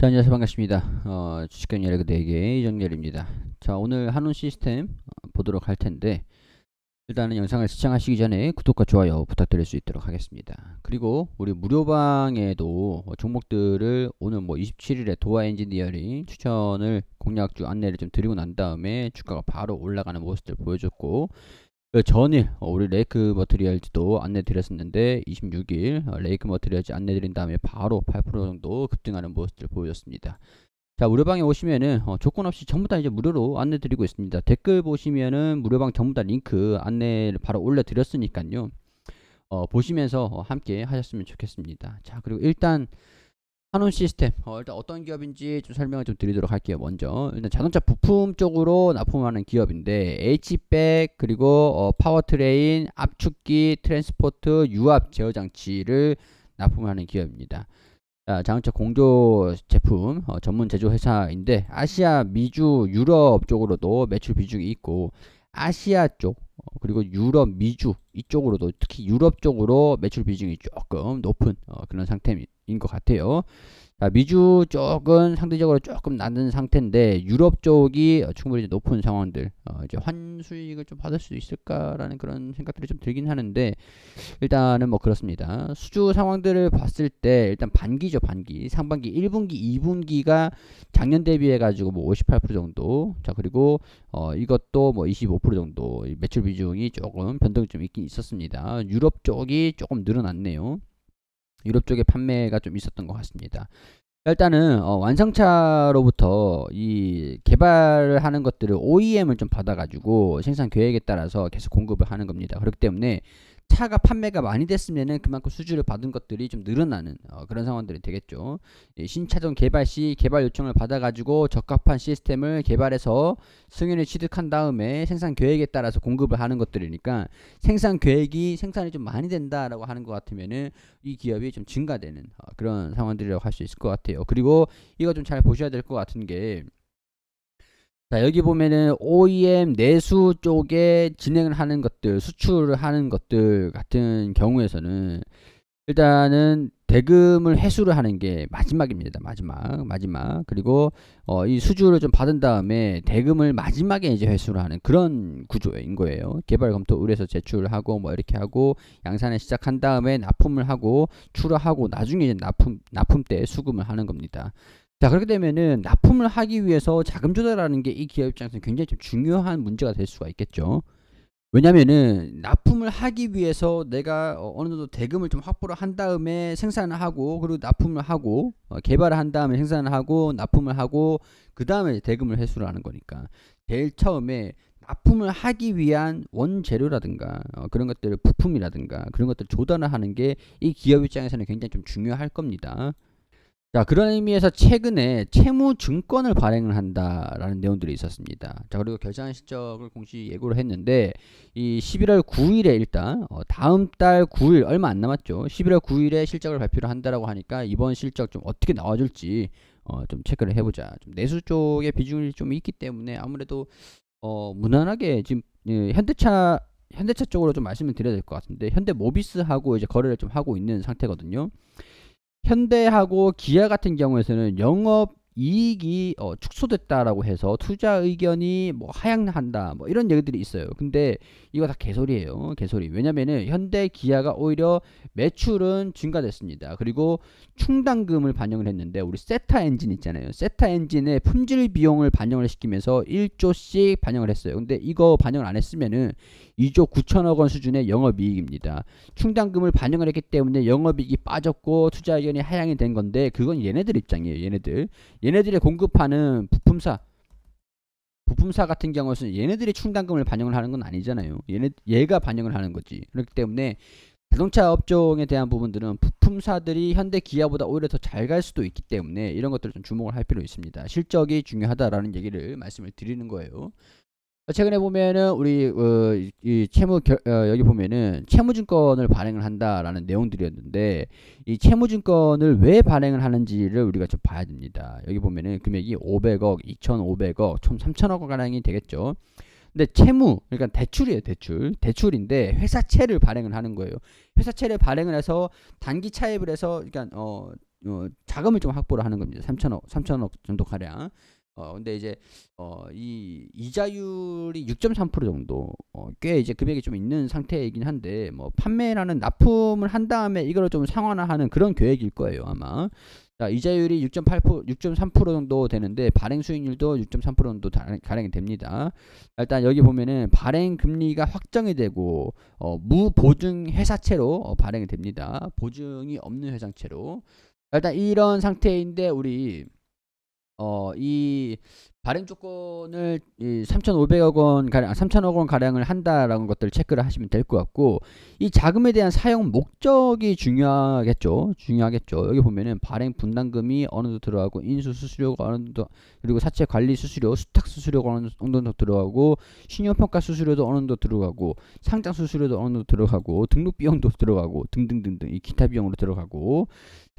자, 안녕하세요. 반갑습니다. 어, 주식경 열의 그대에게 이정렬입니다. 자, 오늘 한운 시스템 어, 보도록 할 텐데, 일단은 영상을 시청하시기 전에 구독과 좋아요 부탁드릴 수 있도록 하겠습니다. 그리고 우리 무료방에도 어, 종목들을 오늘 뭐 27일에 도화 엔지니어링 추천을 공략주 안내를 좀 드리고 난 다음에 주가가 바로 올라가는 모습들 보여줬고, 그 전일 어, 우리 레이크 머트리얼즈도 안내 드렸었는데 26일 어, 레이크 머트리얼즈 안내 드린 다음에 바로 8% 정도 급등하는 모습을 보여줬습니다. 자 무료방에 오시면은 어, 조건 없이 전부 다 이제 무료로 안내 드리고 있습니다. 댓글 보시면은 무료방 전부 다 링크 안내를 바로 올려 드렸으니까요. 어, 보시면서 어, 함께 하셨으면 좋겠습니다. 자 그리고 일단 한온 시스템 어, 일단 어떤 기업인지 좀 설명을 좀 드리도록 할게요. 먼저 일단 자동차 부품 쪽으로 납품하는 기업인데 H백 그리고 어, 파워트레인, 압축기, 트랜스포트, 유압 제어 장치를 납품하는 기업입니다. 자, 자동차 공조 제품 어, 전문 제조 회사인데 아시아, 미주, 유럽 쪽으로도 매출 비중이 있고 아시아 쪽 어, 그리고 유럽, 미주 이쪽으로도 특히 유럽 쪽으로 매출 비중이 조금 높은 어, 그런 상태인 것 같아요. 자, 미주 쪽은 상대적으로 조금 낮은 상태인데 유럽 쪽이 어, 충분히 높은 상황들 어, 이제 환수익을 좀 받을 수 있을까라는 그런 생각들이 좀 들긴 하는데 일단은 뭐 그렇습니다. 수주 상황들을 봤을 때 일단 반기죠 반기 상반기 1분기 2분기가 작년 대비해 가지고 뭐 58% 정도 자 그리고 어 이것도 뭐 25% 정도 매출 비중이 조금 변동이 좀 있긴 있었습니다. 유럽 쪽이 조금 늘어났네요. 유럽 쪽에 판매가 좀 있었던 것 같습니다. 일단은 어, 완성차로부터 이 개발을 하는 것들을 OEM을 좀 받아가지고 생산 계획에 따라서 계속 공급을 하는 겁니다. 그렇기 때문에 차가 판매가 많이 됐으면은 그만큼 수주를 받은 것들이 좀 늘어나는 어, 그런 상황들이 되겠죠. 예, 신차종 개발 시 개발 요청을 받아가지고 적합한 시스템을 개발해서 승인을 취득한 다음에 생산 계획에 따라서 공급을 하는 것들이니까 생산 계획이 생산이 좀 많이 된다라고 하는 것 같으면은 이 기업이 좀 증가되는 어, 그런 상황들이라고 할 수 있을 것 같아요. 그리고 이거 좀 잘 보셔야 될 것 같은 게 자, 여기 보면은 OEM 내수 쪽에 진행을 하는 것들, 수출을 하는 것들 같은 경우에서는 일단은 대금을 회수를 하는 게 마지막입니다. 마지막, 마지막. 그리고 어, 이 수주를 좀 받은 다음에 대금을 마지막에 이제 회수를 하는 그런 구조인 거예요. 개발 검토 의뢰서 제출을 하고 뭐 이렇게 하고 양산을 시작한 다음에 납품을 하고 출하하고 나중에 이제 납품 납품 때 수금을 하는 겁니다. 자 그렇게 되면은 납품을 하기 위해서 자금 조달하는 게 이 기업 입장에서 굉장히 좀 중요한 문제가 될 수가 있겠죠. 왜냐면은 납품을 하기 위해서 내가 어, 어느 정도 대금을 좀 확보를 한 다음에 생산을 하고 그리고 납품을 하고 어, 개발을 한 다음에 생산을 하고 납품을 하고 그 다음에 대금을 회수를 하는 거니까 제일 처음에 납품을 하기 위한 원재료라든가 어, 그런 것들 부품이라든가 그런 것들 조달을 하는 게 이 기업 입장에서는 굉장히 좀 중요할 겁니다. 자, 그런 의미에서 최근에 채무 증권을 발행을 한다라는 내용들이 있었습니다. 자, 그리고 결산 실적을 공시 예고를 했는데 이 11월 9일에 일단 어, 다음 달 9일 얼마 안 남았죠. 11월 9일에 실적을 발표를 한다라고 하니까 이번 실적 좀 어떻게 나와줄지 어, 좀 체크를 해보자. 좀 내수 쪽의 비중이 좀 있기 때문에 아무래도 어, 무난하게 지금 예, 현대차 현대차 쪽으로 좀 말씀을 드려야 될 것 같은데 현대 모비스하고 이제 거래를 좀 하고 있는 상태거든요. 현대하고 기아 같은 경우에서는 영업 이익이 어, 축소됐다라고 해서 투자 의견이 뭐 하향한다 뭐 이런 얘기들이 있어요. 근데 이거 다 개소리예요. 개소리. 왜냐면은 현대 기아가 오히려 매출은 증가됐습니다. 그리고 충당금을 반영을 했는데 우리 세타 엔진 있잖아요. 세타 엔진의 품질 비용을 반영을 시키면서 1조씩 반영을 했어요. 근데 이거 반영을 안 했으면은 2조 9천억 원 수준의 영업이익입니다. 충당금을 반영을 했기 때문에 영업이익이 빠졌고 투자 의견이 하향이 된 건데 그건 얘네들 입장이에요. 얘네들. 얘네들이 공급하는 부품사 부품사 같은 경우에는 얘네들이 충당금을 반영을 하는 건 아니잖아요. 얘네 얘가 반영을 하는 거지. 그렇기 때문에 자동차 업종에 대한 부분들은 부품사들이 현대 기아보다 오히려 더 잘 갈 수도 있기 때문에 이런 것들을 좀 주목을 할 필요 있습니다. 실적이 중요하다라는 얘기를 말씀을 드리는 거예요. 최근에 보면은 우리 어, 이 채무 결, 어, 여기 보면은 채무증권을 발행을 한다라는 내용들이었는데 이 채무증권을 왜 발행을 하는지를 우리가 좀 봐야 됩니다. 여기 보면은 금액이 500억, 2,500억, 총 3,000억 가량이 되겠죠. 근데 채무 그러니까 대출이에요 대출 대출인데 회사채를 발행을 하는 거예요 회사채를 발행을 해서 단기 차입을 해서 그러니까 어, 어 자금을 좀 확보를 하는 겁니다 3천억 3천억 정도 가량 어 근데 이제 어이 이자율이 6.3% 정도 어꽤 이제 금액이 좀 있는 상태이긴 한데 뭐 판매라는 납품을 한 다음에 이거를 좀 상환화하는 그런 계획일 거예요 아마. 자 이자율이 6.8% 6.3% 정도 되는데 발행 수익률도 6.3% 정도 다- 가량이 됩니다. 일단 여기 보면은 발행 금리가 확정이 되고 어, 무보증 회사채로 어, 발행이 됩니다. 보증이 없는 회사채로. 일단 이런 상태인데 우리 어, 이 발행 조건을 이 3,500억 원 가량, 3,000억 원 가량을 한다라는 것들을 체크를 하시면 될 것 같고 이 자금에 대한 사용 목적이 중요하겠죠. 중요하겠죠. 여기 보면은 발행 분담금이 어느 정도 들어가고 인수 수수료가 어느 정도 그리고 사채 관리 수수료, 수탁 수수료가 어느 정도 들어가고 신용 평가 수수료도 어느 정도 들어가고 상장 수수료도 어느 정도 들어가고 등록 비용도 들어가고 등등등등 이 기타 비용으로 들어가고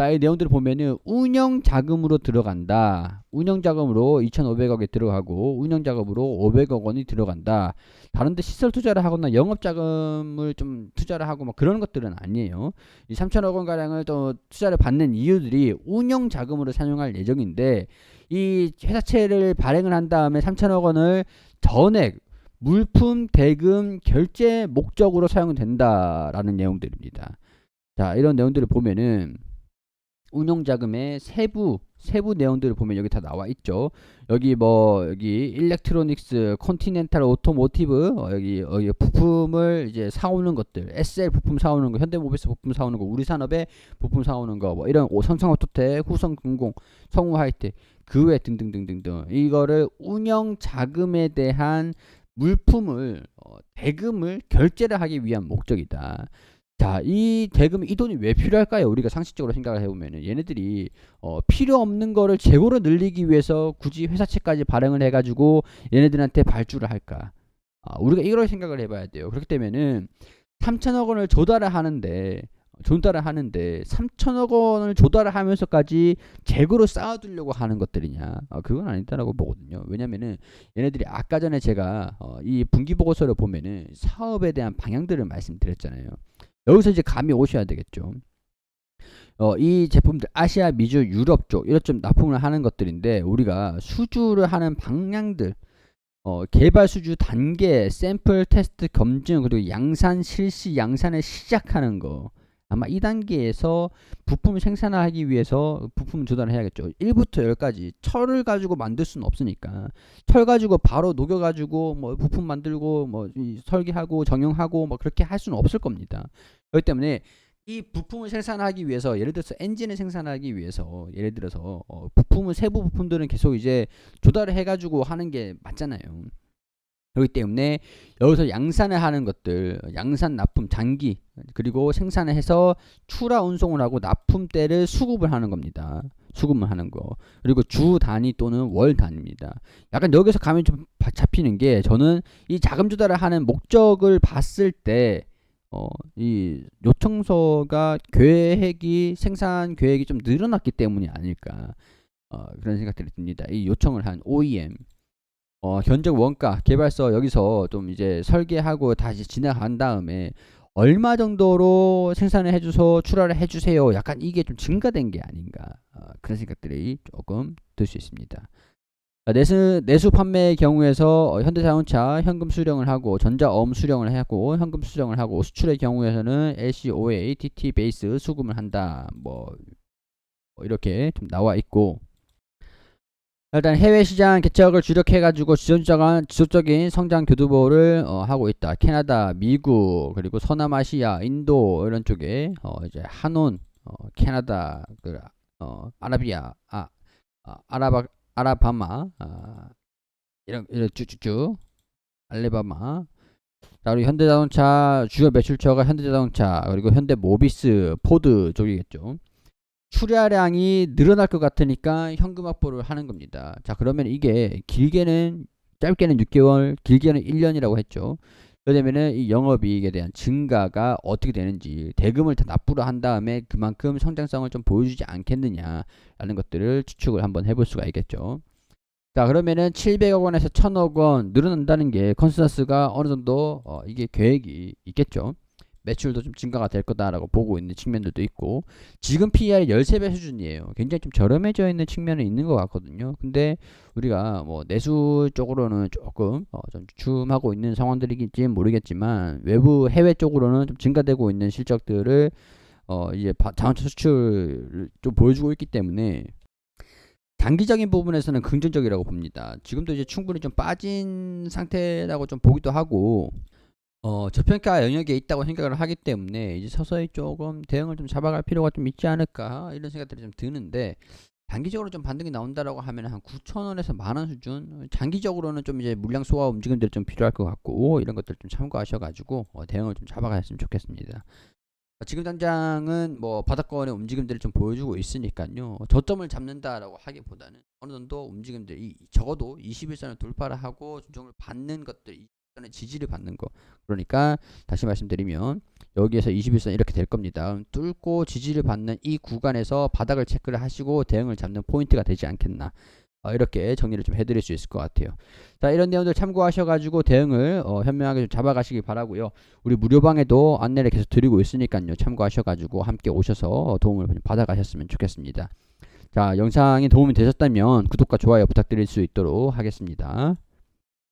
자, 이 내용들을 보면은 운영 자금으로 들어간다. 운영 자금으로 2,500억이 들어가고 운영 자금으로 500억 원이 들어간다. 다른데 시설 투자를 하거나 영업 자금을 좀 투자를 하고 막 그런 것들은 아니에요. 이 3천억 원 가량을 또 투자를 받는 이유들이 운영 자금으로 사용할 예정인데 이 회사채를 발행을 한 다음에 3천억 원을 전액 물품 대금 결제 목적으로 사용된다라는 내용들입니다. 자, 이런 내용들을 보면은 운용 자금의 세부 세부 내용들을 보면 여기 다 나와 있죠. 여기 뭐 여기 일렉트로닉스, 컨티넨탈 오토모티브 어, 여기 여기 부품을 이제 사오는 것들, SL 부품 사오는 거, 현대모비스 부품 사오는 거, 우리 산업의 부품 사오는 거, 뭐 이런 오- 삼성오토텍, 후성금공, 성우하이텍, 그 외 등등등등등 이거를 운영 자금에 대한 물품을 어, 대금을 결제를 하기 위한 목적이다. 자, 이 대금, 이 돈이 왜 필요할까요? 우리가 상식적으로 생각을 해보면은 얘네들이 어, 필요 없는 거를 재고로 늘리기 위해서 굳이 회사채까지 발행을 해가지고 얘네들한테 발주를 할까? 아, 우리가 이걸 생각을 해봐야 돼요. 그렇기 때문에는 3천억 원을 조달을 하는데 조달을 하는데 3천억 원을 조달을 하면서까지 재고로 쌓아두려고 하는 것들이냐? 아, 그건 아니다라고 보거든요. 왜냐면은 얘네들이 아까 전에 제가 어, 이 분기 보고서를 보면은 사업에 대한 방향들을 말씀드렸잖아요. 여기서 이제 감이 오셔야 되겠죠. 어, 이 제품들 아시아, 미주, 유럽 쪽 이런 좀 납품을 하는 것들인데 우리가 수주를 하는 방향들 어, 개발 수주 단계, 샘플 테스트 검증 그리고 양산 실시 양산을 시작하는 거 아마 이 단계에서 부품을 생산하기 위해서 부품 조달을 해야겠죠. 1부터 10까지 철을 가지고 만들 수는 없으니까 철 가지고 바로 녹여 가지고 뭐 부품 만들고 뭐이 설계하고 정형하고 뭐 그렇게 할 수는 없을 겁니다. 그렇기 때문에 이 부품을 생산하기 위해서 예를 들어서 엔진을 생산하기 위해서 예를 들어서 어, 부품은 세부 부품들은 계속 이제 조달을 해 가지고 하는 게 맞잖아요. 그렇기 때문에 여기서 양산을 하는 것들, 양산 납품 장기 그리고 생산을 해서 추라 운송을 하고 납품대를 수급을 하는 겁니다. 수급을 하는 거. 그리고 주 단위 또는 월 단위입니다. 약간 여기서 감이 좀 바- 잡히는 게 저는 이 자금 조달을 하는 목적을 봤을 때 어, 이 요청서가 계획이 생산 계획이 좀 늘어났기 때문이 아닐까 어, 그런 생각들이 듭니다. 이 요청을 한 OEM 어, 견적 원가 개발서 여기서 좀 이제 설계하고 다시 지나간 다음에 얼마 정도로 생산을 해줘서 출하를 해주세요. 약간 이게 좀 증가된 게 아닌가 어, 그런 생각들이 조금 들 수 있습니다. 아, 내수, 내수 판매의 경우에서 어, 현대자동차 현금 수령을 하고 전자어음 수령을 하고 현금 수령을 하고 수출의 경우에서는 LCOA, TT 베이스 수금을 한다. 뭐, 뭐 이렇게 좀 나와 있고 일단 해외 시장 개척을 주력해가지고 지속적인, 지속적인 성장 교두보를 어, 하고 있다. 캐나다, 미국, 그리고 서남아시아, 인도 이런 쪽에 어, 이제 한온, 어, 캐나다, 그, 어, 아라비아, 아, 아 아라바, 아라바마, 아, 이런 이런 쭉쭉쭉 알레바마. 자, 그리고 현대자동차 주요 매출처가 현대자동차 그리고 현대모비스, 포드 쪽이겠죠. 출하량이 늘어날 것 같으니까 현금 확보를 하는 겁니다. 자, 그러면 이게 길게는 짧게는 6개월, 길게는 1년이라고 했죠. 그러면은 이 영업이익에 대한 증가가 어떻게 되는지 대금을 다 납부를 한 다음에 그만큼 성장성을 좀 보여주지 않겠느냐라는 것들을 추측을 한번 해볼 수가 있겠죠. 자 그러면은 700억 원에서 1000억 원 늘어난다는 게 컨센서스가 어느 정도 어, 이게 계획이 있겠죠. 매출도 좀 증가가 될 거다라고 보고 있는 측면들도 있고 지금 PER이 13배 수준이에요. 굉장히 좀 저렴해져 있는 측면은 있는 것 같거든요. 근데 우리가 뭐 내수 쪽으로는 조금 어, 좀 주춤하고 있는 상황들이겠지는 모르겠지만 외부 해외 쪽으로는 좀 증가되고 있는 실적들을 어 이제 바- 자동차 수출을 좀 보여주고 있기 때문에 단기적인 부분에서는 긍정적이라고 봅니다. 지금도 이제 충분히 좀 빠진 상태라고 좀 보기도 하고 어, 저평가 영역에 있다고 생각을 하기 때문에 이제 서서히 조금 대응을 좀 잡아갈 필요가 좀 있지 않을까 이런 생각들이 좀 드는데 단기적으로 좀 반등이 나온다라고 하면 한 9,000원에서 만 원 수준 장기적으로는 좀 이제 물량 소화 움직임들이 좀 필요할 것 같고 이런 것들 좀 참고하셔가지고 어, 대응을 좀 잡아갔으면 좋겠습니다. 어, 지금 당장은 뭐 바닥권의 움직임들을 좀 보여주고 있으니까요. 저점을 잡는다라고 하기보다는 어느 정도 움직임들이 적어도 21선을 돌파를 하고 조정을 받는 것들, 21선의 지지를 받는 거. 그러니까 다시 말씀드리면 여기에서 21선 이렇게 될 겁니다. 뚫고 지지를 받는 이 구간에서 바닥을 체크를 하시고 대응을 잡는 포인트가 되지 않겠나. 어, 이렇게 정리를 좀 해드릴 수 있을 것 같아요. 자 이런 내용들 참고하셔가지고 대응을 어, 현명하게 좀 잡아가시기 바라고요. 우리 무료방에도 안내를 계속 드리고 있으니까요. 참고하셔가지고 함께 오셔서 도움을 좀 받아가셨으면 좋겠습니다. 자 영상이 도움이 되셨다면 구독과 좋아요 부탁드릴 수 있도록 하겠습니다.